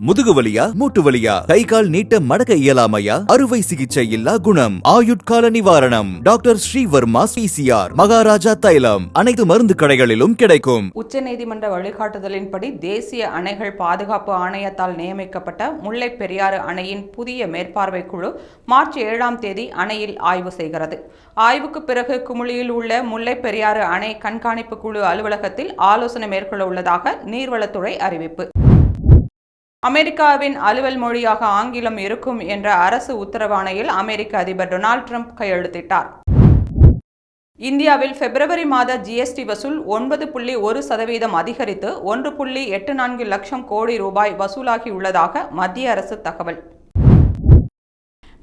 முதுகு வலியா மூட்டு வலியா கை கால் நீட்ட மடக்க இயலாமையா? அறுவை சிகிச்சை இல்லா குணம். ஆயுட்கால நிவாரணம். டாக்டர் ஸ்ரீவர்மா பிசிஆர் மகாராஜா தைலம். அனைத்து மருந்து கடைகளிலும் கிடைக்கும். உச்சநீதிமன்ற வழிகாட்டுதலின்படி தேசிய அணைகள் பாதுகாப்பு ஆணையத்தால் நியமிக்கப்பட்ட முல்லை பெரியாறு அணையின் புதிய மேற்பார்வை குழு மார்ச் ஏழாம் தேதி அணையில் ஆய்வு செய்கிறது. ஆய்வுக்கு பிறகு குமுளியில் உள்ள முல்லை பெரியாறு அணை கண்காணிப்பு குழு அலுவலகத்தில் ஆலோசனை மேற்கொள்ள உள்ளதாக நீர்வளத்துறை அறிவிப்பு. அமெரிக்காவின் அலுவல் மொழியாக ஆங்கிலம் இருக்கும் என்ற அரசு உத்தரவாணையில் அமெரிக்க அதிபர் டொனால்ட் ட்ரம்ப் கையெழுத்திட்டார். இந்தியாவில் பிப்ரவரி மாத ஜிஎஸ்டி வசூல் ஒன்பது புள்ளி ஒரு சதவீதம் அதிகரித்து ஒன்று புள்ளி எட்டு நான்கு லட்சம் கோடி ரூபாய் வசூலாகியுள்ளதாக மத்திய அரசு தகவல்.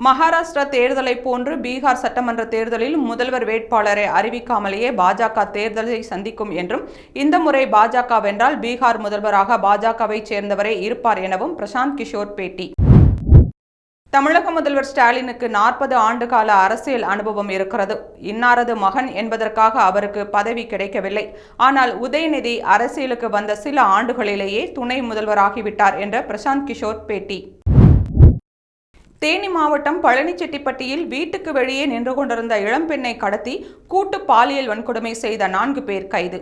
மகாராஷ்டிரா தேர்தலை போன்று பீகார் சட்டமன்ற தேர்தலில் முதல்வர் வேட்பாளரை அறிவிக்காமலேயே பாஜக தேர்தலை சந்திக்கும் என்றும் இந்த முறை பாஜக வென்றால் பீகார் முதல்வராக பாஜகவை சேர்ந்தவரே இருப்பார் எனவும் பிரசாந்த் கிஷோர் பேட்டி. தமிழக முதல்வர் ஸ்டாலினுக்கு நாற்பது ஆண்டு கால அரசியல் அனுபவம் இருக்கிறது. இன்னாரது மகன் என்பதற்காக அவருக்கு பதவி கிடைக்கவில்லை. ஆனால் உதயநிதி அரசியலுக்கு வந்த சில ஆண்டுகளிலேயே துணை முதல்வராகிவிட்டார் என்ற பிரசாந்த் கிஷோர் பேட்டி. தேனி மாவட்டம் பழனிச்செட்டிப்பட்டியில் வீட்டுக்கு வெளியே நின்று கொண்டிருந்த இளம்பெண்ணை கடத்தி கூட்டு பாலியல் வன்கொடுமை செய்த நான்கு பேர் கைது.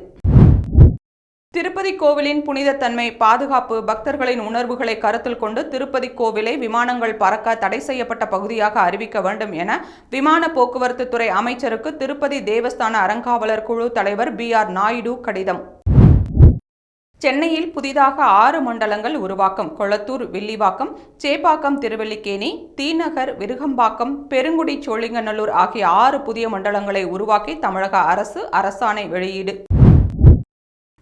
திருப்பதி கோவிலின் புனிதத்தன்மை பாதுகாப்பு பக்தர்களின் உணர்வுகளை கருத்தில் கொண்டு திருப்பதி கோவிலை விமானங்கள் பறக்க தடை செய்யப்பட்ட பகுதியாக அறிவிக்க வேண்டும் என விமான போக்குவரத்து துறை அமைச்சருக்கு திருப்பதி தேவஸ்தான அறங்காவலர் குழு தலைவர் பி ஆர் நாயுடு கடிதம். சென்னையில் புதிதாக ஆறு மண்டலங்கள் உருவாக்கம். கொளத்தூர் வில்லிவாக்கம் சேப்பாக்கம் திருவல்லிக்கேணி தீநகர் விருகம்பாக்கம் பெருங்குடி சோழிங்கநல்லூர் ஆகிய ஆறு புதிய மண்டலங்களை உருவாக்கி தமிழக அரசு அரசாணை வெளியீடு.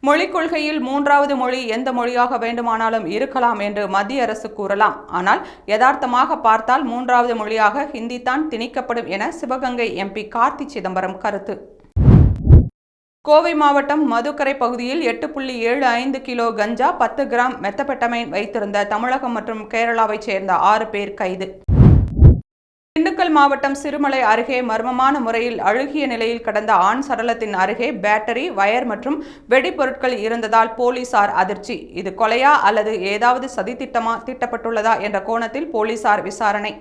மொழிக் கொள்கையில் மூன்றாவது மொழி எந்த மொழியாக வேண்டுமானாலும் இருக்கலாம் என்று மத்திய அரசு கூறலாம். ஆனால் யதார்த்தமாக பார்த்தால் மூன்றாவது மொழியாக ஹிந்தி தான் திணிக்கப்படும் என சிவகங்கை எம்பி கார்த்தி சிதம்பரம் கருத்து. கோவை மாவட்டம் மதுக்கரை பகுதியில் எட்டு புள்ளி ஏழு ஐந்து கிலோ கஞ்சா பத்து கிராம் மெத்தப்பெட்டமைன் வைத்திருந்த தமிழகம் மற்றும் கேரளாவைச் சேர்ந்த ஆறு பேர் கைது. திண்டுக்கல் மாவட்டம் சிறுமலை அருகே மர்மமான முறையில் அழுகிய நிலையில் கடந்த ஆண் சடலத்தின் அருகே பேட்டரி வயர் மற்றும் வெடிப்பொருட்கள் இருந்ததால் போலீசார் அதிர்ச்சி. இது கொலையா அல்லது ஏதாவது சதித்திட்டமா திட்டப்பட்டுள்ளதா என்ற கோணத்தில் போலீசார் விசாரணை.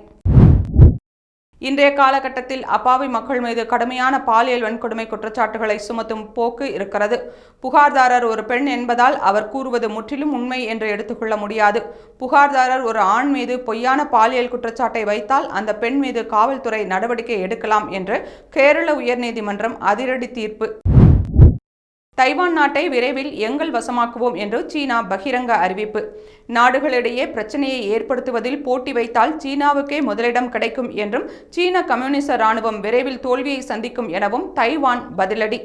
இன்றைய காலகட்டத்தில் அப்பாவி மக்கள் மீது கடுமையான பாலியல் வன்கொடுமை குற்றச்சாட்டுகளை சுமத்தும் போக்கு இருக்கிறது. புகார்தாரர் ஒரு பெண் என்பதால் அவர் கூறுவது முற்றிலும் உண்மை என்று எடுத்துக்கொள்ள முடியாது. புகார்தாரர் ஒரு ஆண் மீது பொய்யான பாலியல் குற்றச்சாட்டை வைத்தால் அந்த பெண் மீது காவல்துறை நடவடிக்கை எடுக்கலாம் என்று கேரள உயர்நீதிமன்றம் அதிரடி தீர்ப்பு. தைவான் நாட்டை விரைவில் எங்கள் வசமாக்குவோம் என்று சீனா பகிரங்க அறிவிப்பு. நாடுகளிடையே பிரச்சனையை ஏற்படுத்துவதில் போட்டி வைத்தால் சீனாவுக்கே முதலிடம் கிடைக்கும் என்றும் சீன கம்யூனிச ராணுவம் விரைவில் தோல்வியை சந்திக்கும் எனவும் தைவான் பதிலடி.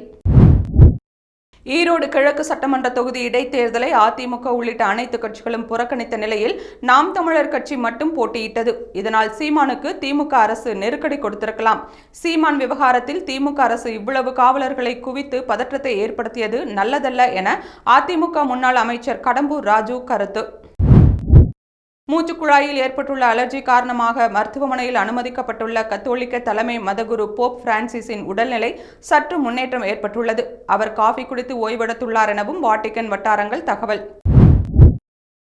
ஈரோடு கிழக்கு சட்டமன்ற தொகுதி இடைத்தேர்தலை அதிமுக உள்ளிட்ட அனைத்து கட்சிகளும் புறக்கணித்த நிலையில் நாம் தமிழர் கட்சி மட்டும் போட்டியிட்டது. இதனால் சீமானுக்கு திமுக அரசு நெருக்கடி கொடுத்திருக்கலாம். சீமான் விவகாரத்தில் திமுக அரசு இவ்வளவு காவலர்களை குவித்து பதற்றத்தை ஏற்படுத்தியது நல்லதல்ல என அதிமுக முன்னாள் அமைச்சர் கடம்பூர் ராஜு கருத்து. மூச்சுக்குழாயில் ஏற்பட்டுள்ள அலர்ஜி காரணமாக மருத்துவமனையில் அனுமதிக்கப்பட்டுள்ள கத்தோலிக்க தலைமை மதகுரு போப் பிரான்சிஸின் உடல்நிலை சற்று முன்னேற்றம் ஏற்பட்டுள்ளது. அவர் காஃபி குடித்து ஓய்வெடுத்துள்ளார் எனவும் வாட்டிக்கன் வட்டாரங்கள் தகவல்.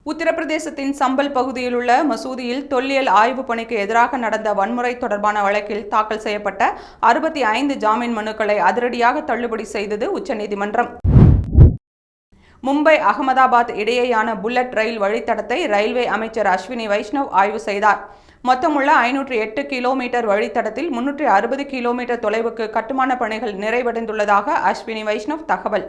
உத்தரப்பிரதேசத்தின் சம்பல் பகுதியில் உள்ள மசூதியில் தொல்லியல் ஆய்வு பணிக்கு எதிராக நடந்த வன்முறை தொடர்பான வழக்கில் தாக்கல் செய்யப்பட்ட அறுபத்தி ஐந்து ஜாமீன் மனுக்களை அதிரடியாக தள்ளுபடி செய்தது உச்சநீதிமன்றம். மும்பை அகமதாபாத் இடையேயான புல்லட் ரயில் வழித்தடத்தை ரயில்வே அமைச்சர் அஸ்வினி வைஷ்ணவ் ஆய்வு செய்தார். மொத்தமுள்ள ஐநூற்று எட்டு கிலோமீட்டர் வழித்தடத்தில் முன்னூற்றி அறுபது கிலோமீட்டர் தொலைவுக்கு கட்டுமான பணிகள் நிறைவடைந்துள்ளதாக அஸ்வினி வைஷ்ணவ் தகவல்.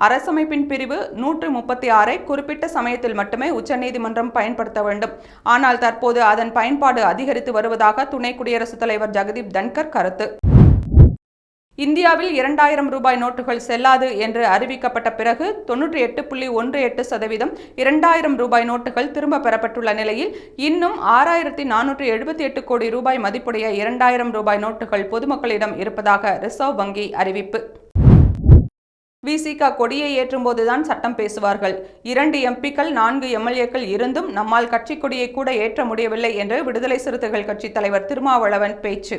அரசமைப்பின் பிரிவு நூற்று முப்பத்தி ஆறை குறிப்பிட்ட சமயத்தில் மட்டுமே உச்சநீதிமன்றம் பயன்படுத்த வேண்டும். ஆனால் தற்போது அதன் பயன்பாடு அதிகரித்து வருவதாக துணை குடியரசுத் தலைவர் ஜெகதீப் தன்கர் கருத்து. இந்தியாவில் இரண்டாயிரம் ரூபாய் நோட்டுகள் செல்லாது என்று அறிவிக்கப்பட்ட பிறகு தொன்னூற்றி எட்டு புள்ளி ஒன்று எட்டு சதவீதம் இரண்டாயிரம் ரூபாய் நோட்டுகள் திரும்ப பெறப்பட்டுள்ள நிலையில் இன்னும் ஆறாயிரத்தி நானூற்றி எழுபத்தி எட்டு கோடி ரூபாய் மதிப்புடைய இரண்டாயிரம் ரூபாய் நோட்டுகள் பொதுமக்களிடம் இருப்பதாக ரிசர்வ் வங்கி அறிவிப்பு. விசிகா கொடியை ஏற்றும்போதுதான் சட்டம் பேசுவார்கள். இரண்டு எம்பிக்கள் நான்கு எம்எல்ஏக்கள் இருந்தும் நம்மால் கட்சி கொடியை கூட ஏற்ற முடியவில்லை என்று விடுதலை சிறுத்தைகள் கட்சித் தலைவர் திருமாவளவன் பேச்சு.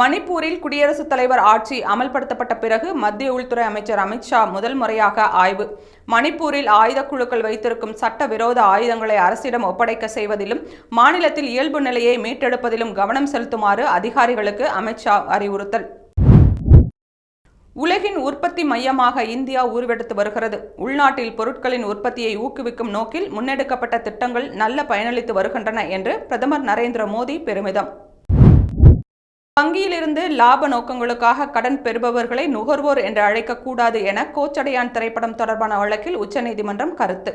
மணிப்பூரில் குடியரசுத் தலைவர் ஆட்சி அமல்படுத்தப்பட்ட பிறகு மத்திய உள்துறை அமைச்சர் அமித்ஷா முதல் முறையாக ஆய்வு. மணிப்பூரில் ஆயுத குழுக்கள் வைத்திருக்கும் சட்டவிரோத ஆயுதங்களை அரசிடம் ஒப்படைக்க செய்வதிலும் மாநிலத்தில் இயல்பு நிலையை மீட்டெடுப்பதிலும் கவனம் செலுத்துமாறு அதிகாரிகளுக்கு அமித்ஷா அறிவுறுத்தல். உலகின் உற்பத்தி மையமாக இந்தியா உருவெடுத்து வருகிறது. உள்நாட்டில் பொருட்களின் உற்பத்தியை ஊக்குவிக்கும் நோக்கில் முன்னெடுக்கப்பட்ட திட்டங்கள் நல்ல பயனளித்து வருகின்றன என்று பிரதமர் நரேந்திர மோடி பெருமிதம். வங்கியிலிருந்து லாப நோக்கங்களுக்காக கடன் பெறுபவர்களை நுகர்வோர் என்று அழைக்கக்கூடாது என கோச்சடையான் திரைப்படம் தொடர்பான வழக்கில் உச்சநீதிமன்றம் கருத்து.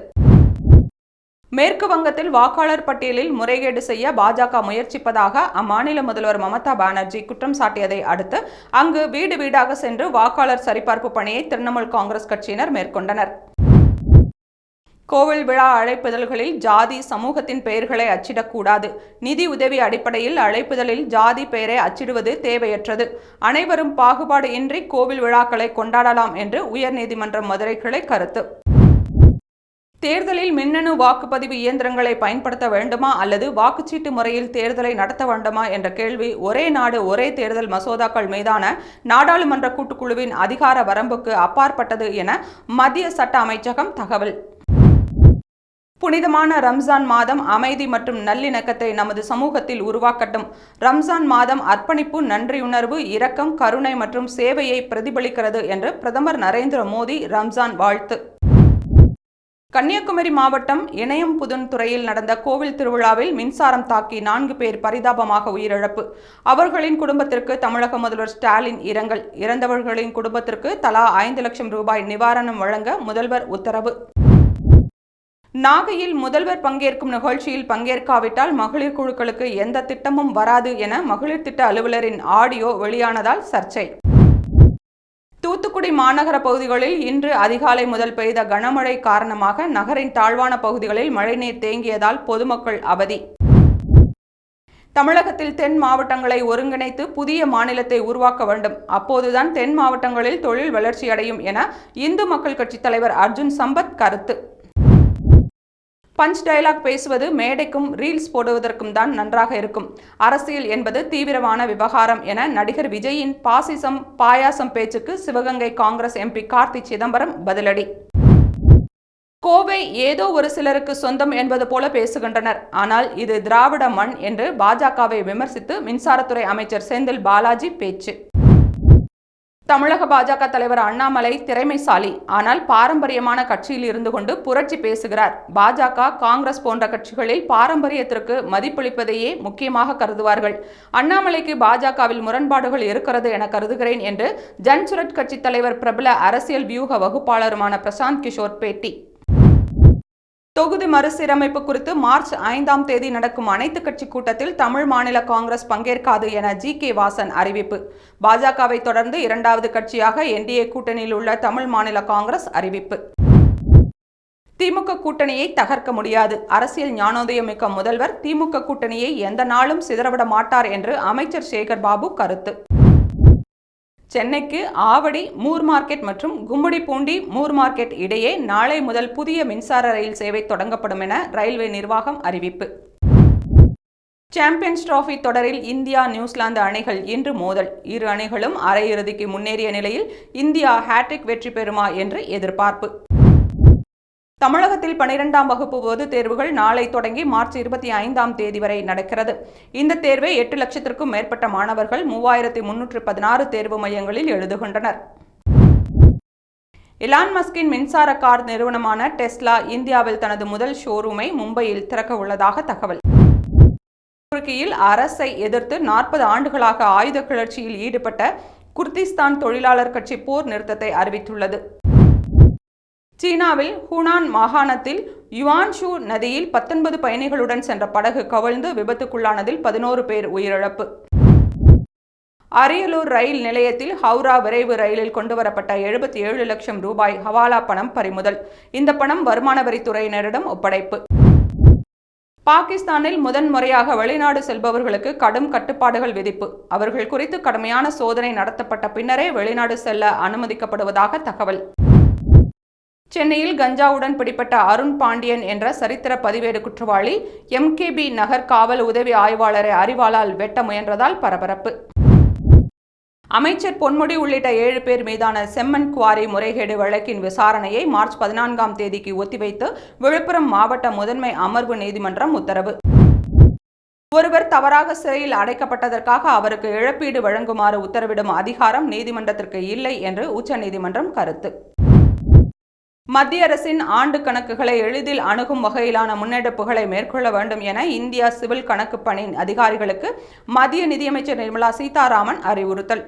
மேற்கு வங்கத்தில் வாக்காளர் பட்டியலில் முறைகேடு செய்ய பாஜக முயற்சிப்பதாக அம்மாநில முதல்வர் மமதா பானர்ஜி குற்றம் சாட்டியதை அடுத்து அங்கு வீடு வீடாக சென்று வாக்காளர் சரிபார்ப்பு பணியை திரிணாமுல் காங்கிரஸ் கட்சியினர் மேற்கொண்டனர். கோவில் விழா அழைப்புதல்களில் ஜாதி சமூகத்தின் பெயர்களை அச்சிடக்கூடாது. நிதி உதவி அடிப்படையில் அழைப்புதலில் ஜாதி பெயரை அச்சிடுவது தேவையற்றது. அனைவரும் பாகுபாடு இன்றி கோவில் விழாக்களை கொண்டாடலாம் என்று உயர்நீதிமன்ற மதுரை கிளை கருத்து. தேர்தலில் மின்னணு வாக்குப்பதிவு இயந்திரங்களை பயன்படுத்த வேண்டுமா அல்லது வாக்குச்சீட்டு முறையில் தேர்தலை நடத்த வேண்டுமா என்ற கேள்வி ஒரே நாடு ஒரே தேர்தல் மசோதாக்கள் மீதான நாடாளுமன்ற கூட்டுக்குழுவின் அதிகார வரம்புக்கு அப்பாற்பட்டது என மத்திய சட்ட அமைச்சகம் தகவல். புனிதமான ரம்ஜான் மாதம் அமைதி மற்றும் நல்லிணக்கத்தை நமது சமூகத்தில் உருவாக்கட்டும். ரம்ஜான் மாதம் அர்ப்பணிப்பு நன்றியுணர்வு இரக்கம் கருணை மற்றும் சேவையை பிரதிபலிக்கிறது என்று பிரதமர் நரேந்திர மோடி ரம்ஜான் வாழ்த்து. கன்னியாகுமரி மாவட்டம் இணையம் புதன்துறையில் நடந்த கோவில் திருவிழாவில் மின்சாரம் தாக்கி நான்கு பேர் பரிதாபமாக உயிரிழப்பு. அவர்களின் குடும்பத்திற்கு தமிழக முதல்வர் ஸ்டாலின் இரங்கல். இறந்தவர்களின் குடும்பத்திற்கு தலா ஐந்து லட்சம் ரூபாய் நிவாரணம் வழங்க முதல்வர் உத்தரவு. நாகையில் முதல்வர் பங்கேற்கும் நிகழ்ச்சியில் பங்கேற்காவிட்டால் மகளிர் குழுக்களுக்கு எந்த திட்டமும் வராது என மகளிர் திட்ட அலுவலரின் ஆடியோ வெளியானதால் சர்ச்சை. தூத்துக்குடி மாநகர பகுதிகளில் இன்று அதிகாலை முதல் பெய்த கனமழை காரணமாக நகரின் தாழ்வான பகுதிகளில் மழைநீர் தேங்கியதால் பொதுமக்கள் அவதி. தமிழகத்தில் தென் மாவட்டங்களை ஒருங்கிணைத்து புதிய மாநிலத்தை உருவாக்க வேண்டும். அப்போதுதான் தென் மாவட்டங்களில் தொழில் வளர்ச்சியடையும் என இந்து மக்கள் கட்சித் தலைவர் அர்ஜுன் சம்பத் கருத்து. பஞ்ச் டயலாக் பேசுவது மேடைக்கும் ரீல்ஸ் போடுவதற்கும் தான் நன்றாக இருக்கும். அரசியல் என்பது தீவிரமான விவகாரம் என நடிகர் விஜயின் பாசிசம் பாயாசம் பேச்சுக்கு சிவகங்கை காங்கிரஸ் எம்பி கார்த்தி சிதம்பரம் பதிலடி. கோவை ஏதோ ஒரு சிலருக்கு சொந்தம் என்பது போல பேசுகின்றனர். ஆனால் இது திராவிட மண் என்று பாஜகவை விமர்சித்து மின்சாரத்துறை அமைச்சர் செந்தில் பாலாஜி பேச்சு. தமிழக பாஜக தலைவர் அண்ணாமலை திறமைசாலி. ஆனால் பாரம்பரியமான கட்சியில் இருந்து கொண்டு புரட்சி பேசுகிறார். பாஜக காங்கிரஸ் போன்ற கட்சிகளில் பாரம்பரியத்திற்கு மதிப்பளிப்பதையே முக்கியமாக கருதுவார்கள். அண்ணாமலைக்கு பாஜகவில் முரண்பாடுகள் இருக்கிறது என கருதுகிறேன் என்று ஜன்சுரட் கட்சி தலைவர் பிரபல அரசியல் வியூக வகுப்பாளருமான பிரசாந்த் கிஷோர் பேட்டி. தொகுதி மறுசீரமைப்பு குறித்து மார்ச் ஐந்தாம் தேதி நடக்கும் அனைத்து கட்சி கூட்டத்தில் தமிழ் மாநில காங்கிரஸ் பங்கேற்காது என ஜி கே வாசன் அறிவிப்பு. பாஜகவை தொடர்ந்து இரண்டாவது கட்சியாக என்டிஏ கூட்டணியில் உள்ள தமிழ் மாநில காங்கிரஸ் அறிவிப்பு. திமுக கூட்டணியை தகர்க்க முடியாது. அரசியல் ஞானோதயமிக்க முதல்வர் திமுக கூட்டணியை எந்த நாளும் சிதறவிட மாட்டார் என்று அமைச்சர் சேகர் பாபு கருத்து. சென்னைக்கு ஆவடி மூர் மார்க்கெட் மற்றும் கும்முடிப்பூண்டி மூர் மார்க்கெட் இடையே நாளை முதல் புதிய மின்சார ரயில் சேவை தொடங்கப்படும் என ரயில்வே நிர்வாகம் அறிவிப்பு. சாம்பியன்ஸ் டிராஃபி தொடரில் இந்தியா நியூசிலாந்து அணிகள் இன்று மோதல். இரு அணிகளும் அரையிறுதிக்கு முன்னேறிய நிலையில் இந்தியா ஹேட்ரிக் வெற்றி பெறுமா என்று எதிர்பார்ப்பு. தமிழகத்தில் பனிரெண்டாம் வகுப்பு பொதுத் தேர்வுகள் நாளை தொடங்கி மார்ச் இருபத்தி ஐந்தாம் தேதி வரை நடக்கிறது. இந்த தேர்வை எட்டு லட்சத்திற்கும் மேற்பட்ட மாணவர்கள் மூவாயிரத்தி முன்னூற்று பதினாறு தேர்வு மையங்களில் எழுதுகின்றனர். இலான் மஸ்கின் மின்சார கார் நிறுவனமான டெஸ்லா இந்தியாவில் தனது முதல் ஷோரூமை மும்பையில் திறக்க உள்ளதாக தகவல். துருக்கியில் அரசை எதிர்த்து நாற்பது ஆண்டுகளாக ஆயுத கிளர்ச்சியில் ஈடுபட்ட குர்திஸ்தான் தொழிலாளர் கட்சி போர் நிறுத்தத்தை அறிவித்துள்ளது. சீனாவில் ஹூனான் மாகாணத்தில் யுவான்ஷூ நதியில் பத்தொன்பது பயணிகளுடன் சென்ற படகு கவிழ்ந்து விபத்துக்குள்ளானதில் பதினோரு பேர் உயிரிழப்பு. அரியலூர் ரயில் நிலையத்தில் ஹவுரா விரைவு ரயிலில் கொண்டுவரப்பட்ட எழுபத்தி ஏழு லட்சம் ரூபாய் ஹவாலா பணம் பறிமுதல். இந்த பணம் வருமான வரித்துறையினரிடம் ஒப்படைப்பு. பாகிஸ்தானில் முதன் முறையாக வெளிநாடு செல்பவர்களுக்கு கடும் கட்டுப்பாடுகள் விதிப்பு. அவர்கள் குறித்து கடுமையான சோதனை நடத்தப்பட்ட பின்னரே வெளிநாடு செல்ல அனுமதிக்கப்படுவதாக தகவல். சென்னையில் கஞ்சாவுடன் பிடிப்பட்ட அருண் பாண்டியன் என்ற சரித்திர பதிவேடு குற்றவாளி எம்கேபி நகர் காவல் உதவி ஆய்வாளரை அறிவாளால் வெட்ட முயன்றதால் பரபரப்பு. அமைச்சர் பொன்முடி உள்ளிட்ட ஏழு பேர் மீதான செம்மண் குவாரி முறைகேடு வழக்கின் விசாரணையை மார்ச் பதினான்காம் தேதிக்கு ஒத்திவைத்து விழுப்புரம் மாவட்ட முதன்மை அமர்வு நீதிமன்றம் உத்தரவு. ஒருவர் தவறாக சிறையில் அடைக்கப்பட்டதற்காக அவருக்கு இழப்பீடு வழங்குமாறு உத்தரவிடும் அதிகாரம் நீதிமன்றத்திற்கு இல்லை என்று உச்சநீதிமன்றம் கருத்து. மத்திய அரசின் ஆண்டு கணக்குகளை எளிதில் அணுகும் வகையிலான முன்னெடுப்புகளை மேற்கொள்ள வேண்டும் என இந்தியா சிவில் கணக்கு பணி அதிகாரிகளுக்கு மத்திய நிதியமைச்சர் நிர்மலா சீதாராமன் அறிவுறுத்தல்.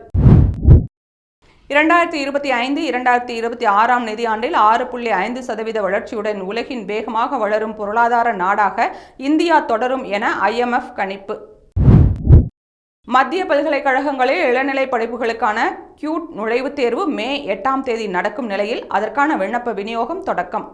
இரண்டாயிரத்தி இருபத்தி ஐந்து இரண்டாயிரத்தி இருபத்தி ஆறாம் நிதியாண்டில் ஆறு புள்ளி ஐந்து சதவீத வளர்ச்சியுடன் உலகின் வேகமாக வளரும் பொருளாதார நாடாக இந்தியா தொடரும் என ஐஎம்எஃப் கணிப்பு. மத்திய பல்கலைக்கழகங்களில் இளநிலை படிப்புகளுக்கான கியூட் நுழைவுத் தேர்வு மே எட்டாம் தேதி நடக்கும் நிலையில் அதற்கான விண்ணப்ப விநியோகம் தொடக்கம்.